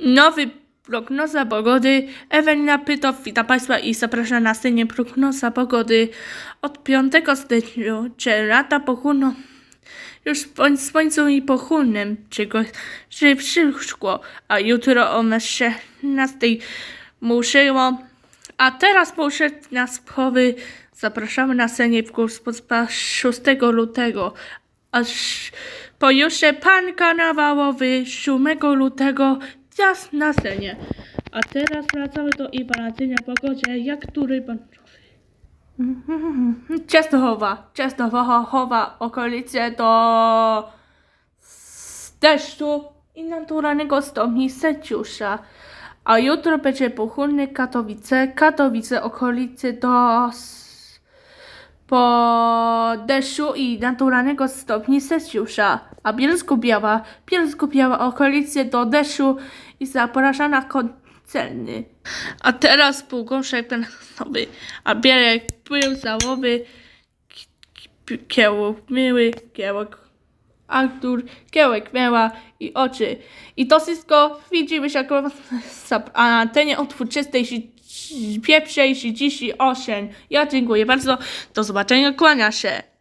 Nowy prognoza pogody. Ewelina Pytow, witam Państwa i zapraszam na scenie prognoza pogody. Od 5 stycznia lata pochłoną już słońcu i pochłonnym czegoś czy przyszło, a jutro o 16 muszyło. A teraz poszedł na. Zapraszamy na scenie w kurs 6 lutego, Aż pojutrze pan karnawałowy 7 lutego jas na scenie. A teraz wracamy do informacyjnej pogodzie, jak który pan Częstochowa, Częstochowa, okolice do deszczu i naturalnego stopni Sęciusza. A jutro będzie pochłonny Katowice, Katowice, okolice do po deszczu i naturalnego stopni Sęciusza. A Bielsko-Biała, Bielsko-Biała, okolice do deszczu i zapraszam na koncerny. A teraz półgorszek ten nowy, a Bielek był załowy, kiełek myły, kiełek Artur, kiełek miała i oczy. I to wszystko widzimy się jako na antenie o 21.38. Ja dziękuję bardzo. Do zobaczenia, kłania się.